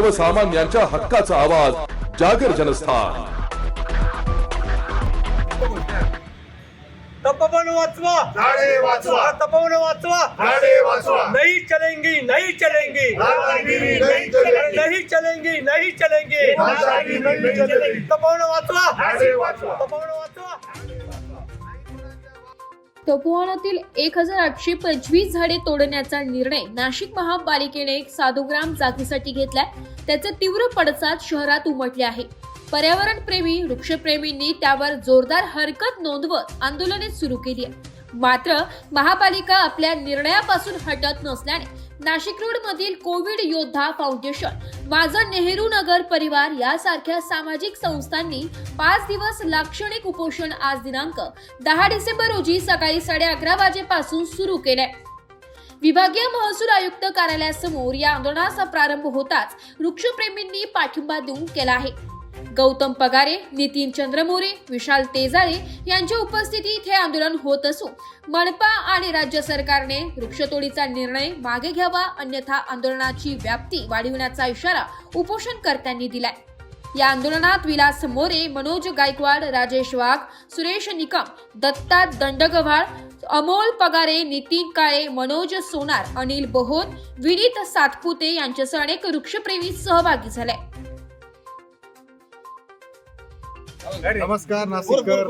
सर्वसामान्यांच्या हक्काचा आवाज जागर जनस्थान. तपोवन वाचवा. वाचवा. तपोवन वाचवा. वाचवा. नहीं चलेंगी नहीं चलेंगी. दादागिरी नहीं चलेगी नहीं चलेंगी नहीं चलेंगी. दादागिरी नहीं चलेगी तपोवन वाचवा. वाचवा. तपोवनातील एक हजार आठशे पंचवीस झाडे तोडण्याचा निर्णय नाशिक महापालिकेने साधुग्राम जागेसाठी घेतलाय. त्याचे तीव्र पडसाद शहरात उमटले आहे. पर्यावरणप्रेमी वृक्षप्रेमींनी त्यावर जोरदार हरकत नोंदवत आंदोलने सुरू केली आहे मात्र महापालिका आपल्या निर्णयापासून हटत नसल्याने नाशिक रोड मधील कोविड योद्धा फाउंडेशन माझं नेहरू नगर परिवार यासारख्या सामाजिक संस्थांनी पाच दिवस लाक्षणिक उपोषण आज दिनांक दहा डिसेंबर रोजी सकाळी साडे अकरा वाजेपासून सुरू केले विभागीय महसूल आयुक्त कार्यालयासमोर या आंदोलनाचा प्रारंभ होताच वृक्षप्रेमींनी पाठिंबा देऊन केला आहे. गौतम पगारे नितीन चंद्रमोरे विशाल तेजारे यांच्या उपस्थितीत हे आंदोलन होत असून मनपा आणि राज्य सरकारने वृक्षतोडीचा निर्णय मागे घ्यावा अन्यथा आंदोलनाची व्याप्ती वाढविण्याचा इशारा उपोषणकर्त्यांनी दिलाय. या आंदोलनात विलास मोरे मनोज गायकवाड राजेश वाघ सुरेश निकम दत्ता दंडगव्हाळ अमोल पगारे नितीन काळे मनोज सोनार अनिल बहोत विनीत सातपुते यांच्यासह अनेक वृक्षप्रेमी सहभागी झाले. नमस्कार नाशिककर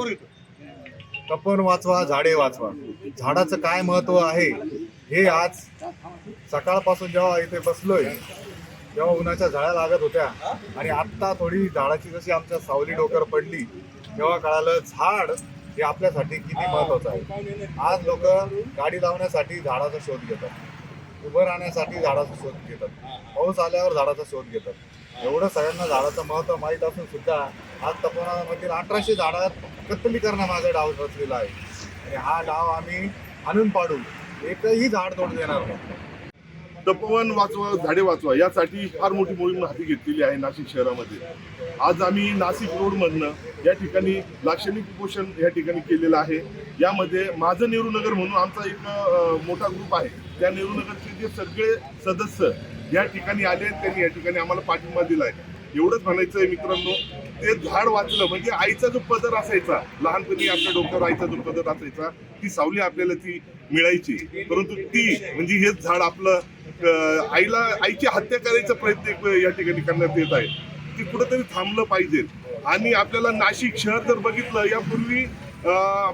तपन वाचवा झाडे वाचवा. झाडाचं काय महत्त्व आहे? हे आज सकाळपासून जेव्हा इथे बसलोय तेव्हा उन्हाच्या झाडा लागत होत्या आणि आत्ता थोडी झाडाची जशी आमच्या सावली डोकर पडली तेव्हा कळालं झाड हे आपल्यासाठी किती महत्वाचं आहे. आज लोक गाडी लावण्यासाठी झाडाचा शोध घेतात. उभं राहण्यासाठी झाडाचा शोध घेतात. पाऊस आल्यावर झाडाचा शोध घेतात. एवढं सगळ्यांना झाडाचं महत्त्व माहीत असून सुद्धा आज तपोवनामधील अठराशे झाडात कत्तलीकरणामागे डाव रचलेला आहे. आणि हा डाव आम्ही आणून पाडू एकही झाड तोड देणार नाही. तपोवन वाचवा झाडे वाचवा यासाठी फार मोठी मोहीम हाती घेतलेली आहे नाशिक शहरामध्ये. आज आम्ही नाशिक रोडमधनं या ठिकाणी लाक्षणिक पोषण या ठिकाणी केलेलं आहे. यामध्ये माझं नेहरू नगर म्हणून आमचा एक मोठा ग्रुप आहे. त्या नेहरू नगरचे जे सगळे सदस्य या ठिकाणी आले आहेत, त्यांनी या ठिकाणी आम्हाला पाठिंबा दिला आहे एवढंच म्हणायचं आहे मित्रांनो ते झाड वाचलं. म्हणजे आईचा जो पदर असायचा लहानपणी आपल्या डोक्यावर आईचा जो पदर असायचा ती सावली आपल्याला ती मिळायची. परंतु ती म्हणजे हेच झाड आपलं आईला आईची हत्या करायचा प्रयत्न या ठिकाणी करण्यात येत आहे. ती कुठंतरी थांबलं पाहिजे. आणि आपल्याला नाशिक शहर जर बघितलं यापूर्वी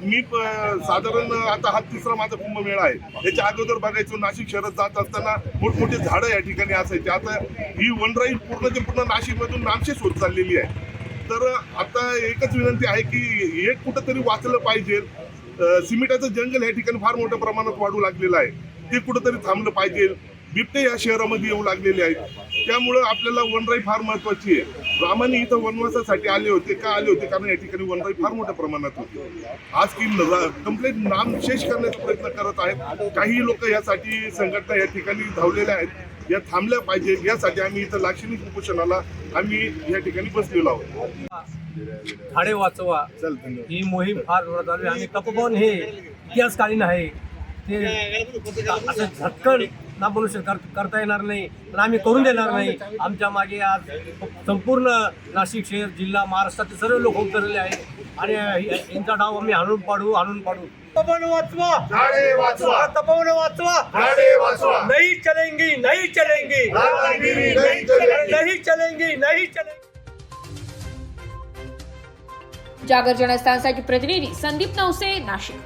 मी साधारण आता हा तिसरा माझा कुंभमेळा आहे. याच्या अगोदर बघायचो नाशिक शहरात जात असताना मोठमोठे झाडं या ठिकाणी असायचे. आता ही वनराई पूर्ण ते पूर्ण नाशिकमधून नामशेष होत चाललेली आहे. तर आता एकच विनंती आहे की हे कुठंतरी वाचलं पाहिजे. सिमिटाचं सिमेंटाचं जंगल या ठिकाणी फार मोठ्या प्रमाणात वाढू लागलेलं आहे. ते कुठंतरी थांबलं पाहिजे. बिबटे या शहरामध्ये येऊ लागलेले आहेत. त्यामुळं आपल्याला वनराई फार महत्वाची आहे. रामाने इथं वनवासासाठी आले होते का आले होते? कारण या ठिकाणी वनराई फार मोठ्या प्रमाणात होती. आज की कंप्लीट नामशेष करण्याचा प्रयत्न करत आहेत. काही लोक यासाठी संघटना या ठिकाणी धावलेल्या आहेत. या थांबल्या पाहिजे यासाठी आम्ही इथं लाक्षणिक उपोषणाला आम्ही या ठिकाणी बसलेलो आहोत. झाडे वाचवा. ही मोहीम फार जोरात आहे. आणि तपोवन हे इतिहासकालीन आहे. ते असं झटकन ना बनू शक करता येणार नाही. पण आम्ही करून देणार नाही. आमच्या मागे आज संपूर्ण नाशिक शहर जिल्हा महाराष्ट्रातील सर्व लोक उतरलेले आहेत. आणि यांचा डाव आम्ही आणून पाडू आणून पाडू. तपोवन वाचवा. झाडे वाचवा. तपोवन वाचवा. झाडे वाचवा. नहीं चलेंगी नहीं चलेंगी. नहीं चलेगी. नहीं चलेंगी नहीं चलेंगी. जागर जनस्थानसाठी प्रतिनिधी संदीप नवसे नाशिक.